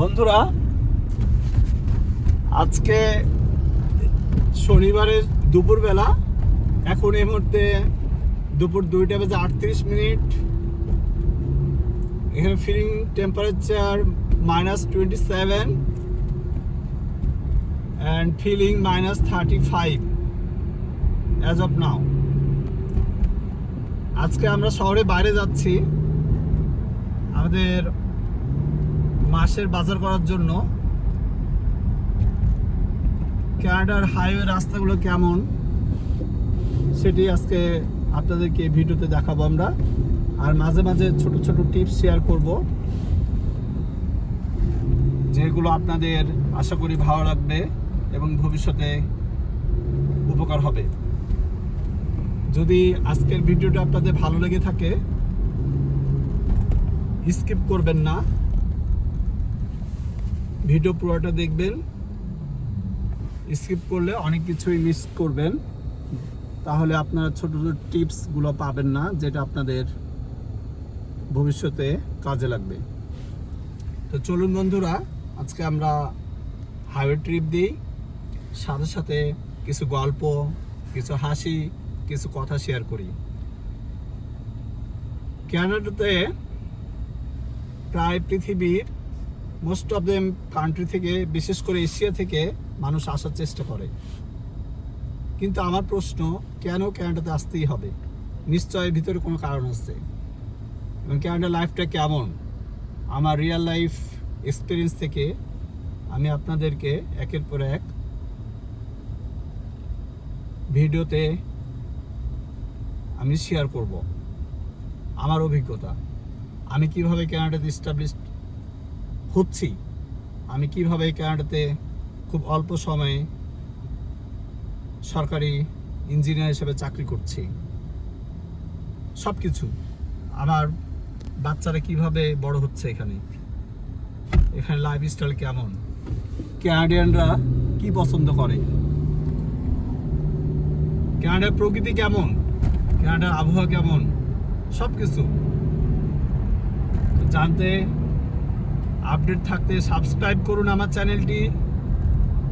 বন্ধুরা, আজকে শনিবারের দুপুরবেলা, এখন এই মুহূর্তে দুপুর দুইটা বেজে আটত্রিশ মিনিট। এখানে feeling temperature minus twenty seven and feeling minus thirty five as of now আজকে আমরা শহরে বাইরে যাচ্ছি। আমাদের মাসের বাজার করার জন্য ক্যানাডার হাইওয়ে রাস্তাগুলো কেমন সেটি আজকে আপনাদেরকে ভিডিওতে দেখাবো আমরা। আর মাঝে মাঝে ছোট ছোট টিপস শেয়ার করব, যেগুলো আপনাদের আশা করি ভালো লাগবে এবং ভবিষ্যতে উপকার হবে। যদি আজকের ভিডিওটা আপনাদের ভালো লেগে থাকে, স্কিপ করবেন না। ভিডিও পুরোটা দেখবেন। স্কিপ করলে অনেক কিছুই মিস করবেন। তাহলে আপনারা ছোট ছোট টিপসগুলো পাবেন না, যেটা আপনাদের ভবিষ্যতে কাজে লাগবে। তো চলুন বন্ধুরা, আজকে আমরা হাইওয়ে ট্রিপ দিই। সাথে সাথে কিছু গল্প, কিছু হাসি, কিছু কথা শেয়ার করি। ক্যানাডাতে প্রায় পৃথিবীর মোস্ট অফ দেম কান্ট্রি থেকে, বিশেষ করে এশিয়া থেকে মানুষ আসার চেষ্টা করে। কিন্তু আমার প্রশ্ন, কেন ক্যানাডাতে আসতেই হবে? নিশ্চয় ভিতরে কোনো কারণ আছে। এবং ক্যানাডার লাইফটা কেমন? আমার রিয়েল লাইফ এক্সপিরিয়েন্স থেকে আমি আপনাদেরকে একের পর এক ভিডিওতে আমি শেয়ার করব। আমার অভিজ্ঞতা। আমি কীভাবে ক্যানাডাতে এস্টাবলিশ হচ্ছি আমি কীভাবে এই ক্যানাডাতে খুব অল্প সময়ে সরকারি ইঞ্জিনিয়ার হিসেবে চাকরি করছি। সব কিছু আমার বাচ্চারা কীভাবে বড় হচ্ছে এখানে? এখানে লাইফ স্টাইল কেমন? ক্যানাডিয়ানরা কি পছন্দ করে? ক্যানাডার প্রকৃতি কেমন? ক্যানাডার আবহাওয়া কেমন? সব কিছু জানতে আপডেট থাকতে সাবস্ক্রাইব করুন আমার চ্যানেলটি,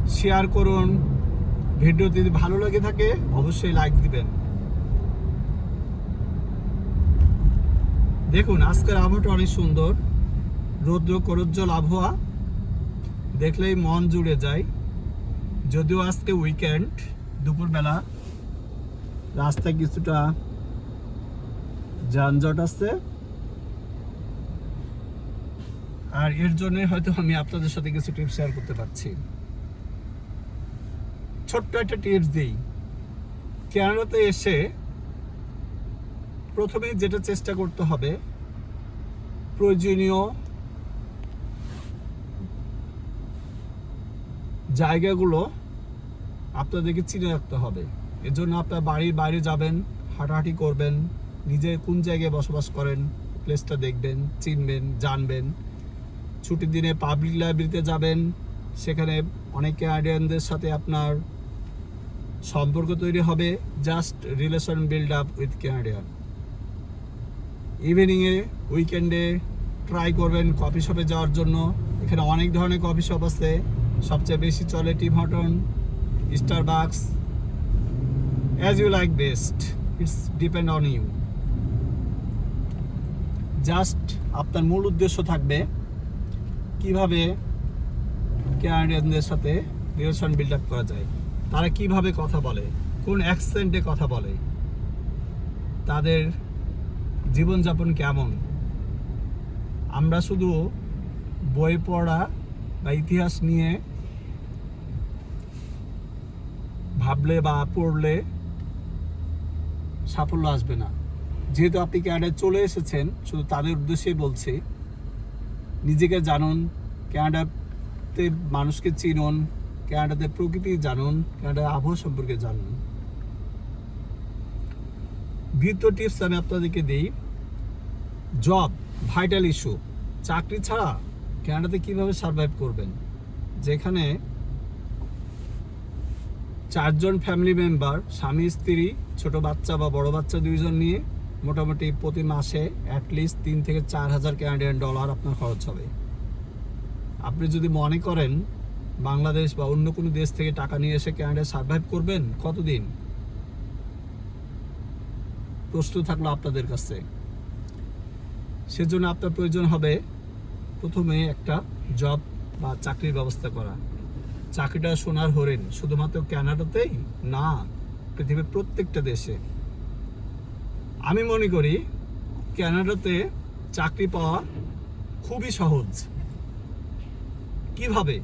শেয়ার করুন। ভিডিও যদি ভালো লাগে থাকে, অবশ্যই লাইক দিবেন। দেখুন, আজকের আবহাওয়াটা অনেক সুন্দর। রৌদ্র, করজ্জ্বল আবহাওয়া। দেখলেই মন জুড়ে যায়। যদিও আজকে উইকেন্ড দুপুরবেলা রাস্তায় কিছুটা যানজট আছে। আর এর জন্য হয়তো আমি আপনাদের সাথে কিছু টিপস শেয়ার করতে পারছি। ছোট্ট একটা টিপস দিই। ক্যানাডাতে এসে প্রথমে যেটা চেষ্টা করতে হবে, প্রয়োজনীয় জায়গাগুলো আপনাদেরকে চিনে রাখতে হবে। এর জন্য আপনার বাড়ির বাইরে যাবেন, হাঁটাহাঁটি করবেন নিজে কোন জায়গায় বসবাস করেন প্লেসটা দেখবেন, চিনবেন, জানবেন। ছুটির দিনে পাবলিক লাইব্রেরিতে যাবেন। সেখানে অনেক ক্যানাডিয়ানদের সাথে আপনার সম্পর্ক তৈরি হবে। Just relation build up with Canadian ইভিনিংয়ে উইকেন্ডে ট্রাই করবেন কফি শপে যাওয়ার জন্য। এখানে অনেক ধরনের কফি শপ আছে। সবচেয়ে বেশি চলে Tim Horton Starbucks as you like best it's depend on you just আপনার মূল উদ্দেশ্য থাকবে কীভাবে ক্যানাডিয়ানদের সাথে রিলেশন বিল্ড আপ করা যায়? তারা কীভাবে কথা বলে? কোন অ্যাকসেন্টে কথা বলে? তাদের জীবনযাপন কেমন? আমরা শুধু বই পড়া বা ইতিহাস নিয়ে ভাবলে বা পড়লে সাফল্য আসবে না। যেহেতু আপনি ক্যানাডায় চলে এসেছেন, শুধু তাদের উদ্দেশ্যেই বলছি, নিজেকে জানুন ক্যানাডাতে মানুষকে চিনুন, ক্যানাডাতে প্রকৃতি জানুন, ক্যানাডার আবহাওয়া সম্পর্কে জানুন। দ্বিতীয় টিপস আমি আপনাদেরকে দিই। জব ভাইটাল ইস্যু চাকরি ছাড়া ক্যানাডাতে কীভাবে সার্ভাইভ করবেন? যেখানে চারজন ফ্যামিলি মেম্বার স্বামী, স্ত্রী, ছোট বাচ্চা বা বড় বাচ্চা দুইজন নিয়ে মোটামুটি প্রতি মাসে অ্যাটলিস্ট তিন থেকে চার হাজার ক্যানাডিয়ান ডলার আপনার খরচ হবে। আপনি যদি মনে করেন বাংলাদেশ বা অন্য কোনো দেশ থেকে টাকা নিয়ে এসে ক্যানাডায় সার্ভাইভ করবেন, কতদিন? প্রশ্ন থাকল আপনাদের কাছে। সেজন্য আপনার প্রয়োজন হবে প্রথমে একটা জব বা চাকরির ব্যবস্থা করা। চাকরিটা সোনার হরেন শুধুমাত্র ক্যানাডাতেই না, পৃথিবীর প্রত্যেকটা দেশে। আমি মনে করি ক্যানাডাতে চাকরি পাওয়া খুবই সহজ। কীভাবে?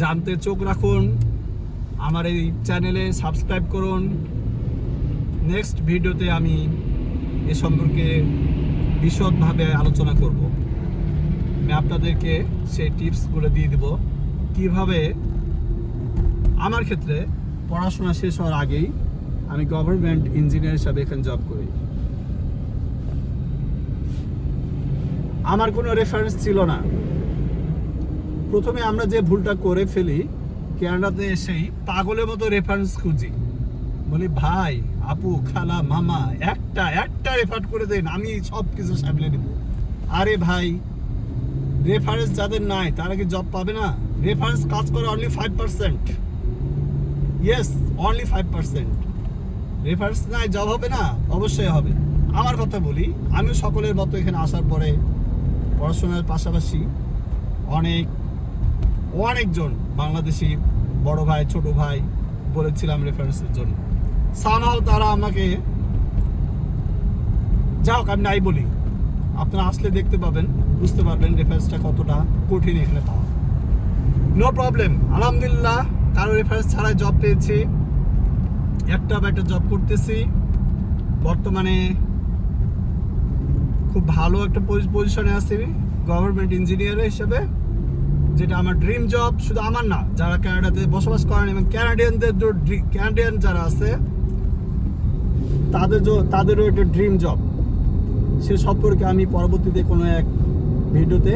জানতে চোখ রাখুন, আমার এই চ্যানেলে সাবস্ক্রাইব করুন। নেক্সট ভিডিওতে আমি এ সম্পর্কে বিশদভাবে আলোচনা করব। আমি আপনাদেরকে সেই টিপসগুলো দিয়ে দেব। কীভাবে? আমার ক্ষেত্রে পড়াশোনা শেষ হওয়ার আগেই আমি গভর্নমেন্ট ইঞ্জিনিয়ার হিসাবে এখানে জব করি। আমার কোনো রেফারেন্স ছিল না। প্রথমে আমরা যে ভুলটা করে ফেলি ক্যানাডাতে এসেই পাগলের মতো রেফারেন্স খুঁজি। বলি, ভাই, আপু, খালা, মামা, একটা একটা রেফার করে দেন, আমি সব কিছু সামলে নেব। আরে ভাই রেফারেন্স যাদের নাই, তারা কি জব পাবে না? রেফারেন্স কাজ করে only five percent yes only five percent reference নাই জব হবে না? অবশ্যই হবে। আমার কথা বলি আমি সকলের মতো এখানে আসার পরে পড়াশোনার পাশাপাশি অনেক, অনেকজন বাংলাদেশি বড় ভাই, ছোট ভাই বলেছিলাম রেফারেন্সের জন্য। সামহাও তারা আমাকে, যা হোক, আমি নাই বলি। আপনারা আসলে দেখতে পাবেন, বুঝতে পারবেন রেফারেন্সটা কতটা কঠিন এখানে পাওয়া। নো প্রবলেম আলহামদুলিল্লাহ, কারও রেফারেন্স ছাড়াই জব পেয়েছি। একটা বা একটা জব করতেছি। বর্তমানে খুব ভালো একটা পজিশনে আছি গভর্নমেন্ট ইঞ্জিনিয়ার হিসেবে, যেটা আমার ড্রিম জব শুধু আমার না, যারা ক্যানাডাতে বসবাস করেন এবং ক্যানাডিয়ানদের ক্যানাডিয়ান যারা আছে, তাদের তাদেরও একটা ড্রিম জব সে সম্পর্কে আমি পরবর্তীতে কোনো এক ভিডিওতে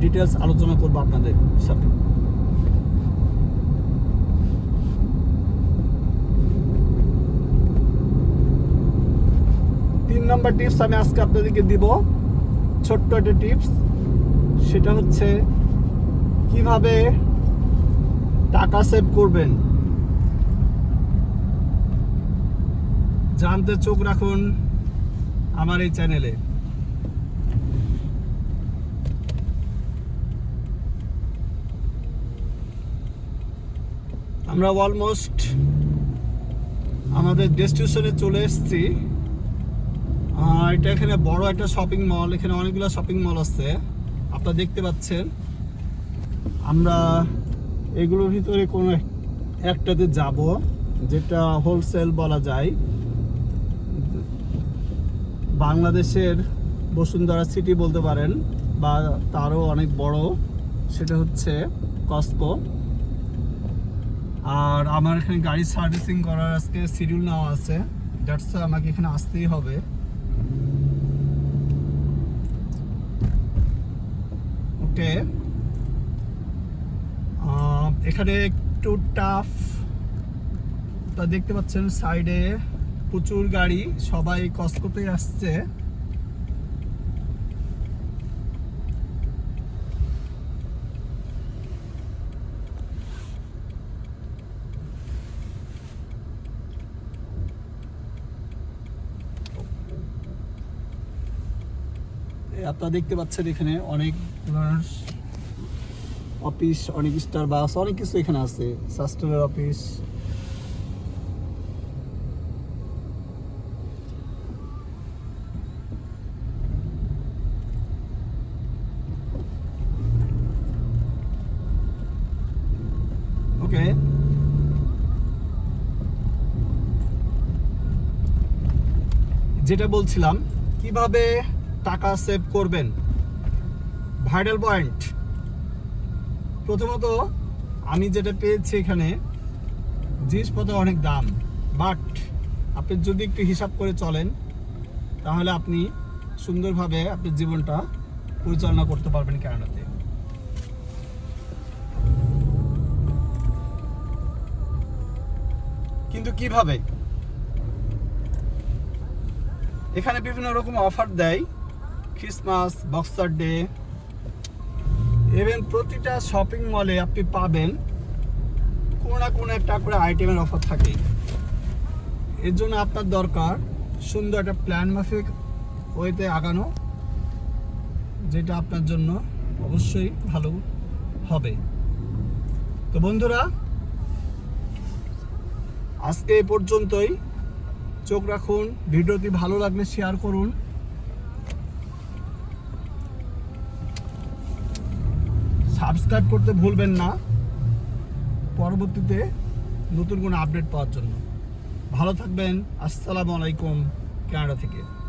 ডিটেলস আলোচনা করব আপনাদের সাথে। নম্বর টিপস আমি আজকে আপনাদেরকে দিব। ছোট্ট একটা টিপস সেটা হচ্ছে কীভাবে টাকা সেভ করবেন। জানতে চোখ রাখুন আমার এই চ্যানেলে আমরা অলমোস্ট আমাদের ডেস্টিনেশনে চলে এসেছি। এটা এখানে বড় একটা শপিং মল এখানে অনেকগুলো শপিং মল আছে। আপনারা দেখতে পাচ্ছেন। আমরা এগুলোর ভিতরে কোনো এক- একটাতে যাব, যেটা হোলসেল বলা যায়। বাংলাদেশের বসুন্ধরা সিটি বলতে পারেন, বা তারও অনেক বড়। সেটা হচ্ছে কস্কো আর আমার এখানে গাড়ি সার্ভিসিং করার আজকে শিডিউল নেওয়া আছে। দ্যাটস আমাকে এখানে আসতেই হবে। ওকে। এখানে একটু টাফ তা দেখতে পাচ্ছেন সাইডে প্রচুর গাড়ি সবাই কসকোতে আসছে। আপনারা দেখতে পাচ্ছেন এখানে অনেক অফিস অনেক স্টার বাস অনেক কিছু এখানে আছে। সাস্টেনের অফিস যেটা বলছিলাম, কীভাবে টাকা সেভ করবেন। Viral point. প্রথমত, আমি যেটা পেয়েছি এখানে জিনিসপত্র অনেক দাম। বাট, আপনি যদি একটু হিসাব করে চলেন, তাহলে আপনি সুন্দরভাবে আপনার জীবনটা পরিচালনা করতে পারবেন ক্যানাডাতে কিন্তু কীভাবে? এখানে বিভিন্ন রকম অফার দেয়। ক্রিসমাস বক্সার ডে ইভেন প্রতিটা শপিং মলে আপনি পাবেন কোনো না কোনো একটা করে আইটেমের অফার থাকে। এর জন্য আপনার দরকার সুন্দর একটা প্ল্যান মাফিক ওয়েতে আগানো, যেটা আপনার জন্য অবশ্যই ভালো হবে। তো বন্ধুরা, আজকে এ পর্যন্তই। চোখ রাখুন, ভিডিওটি ভালো লাগলে শেয়ার করুন। সাবস্ক্রাইব করতে ভুলবেন না। পরবর্তীতে নতুন কোনো আপডেট পাওয়ার জন্য। ভালো থাকবেন। আসসালামু আলাইকুম। কানাডা থেকে।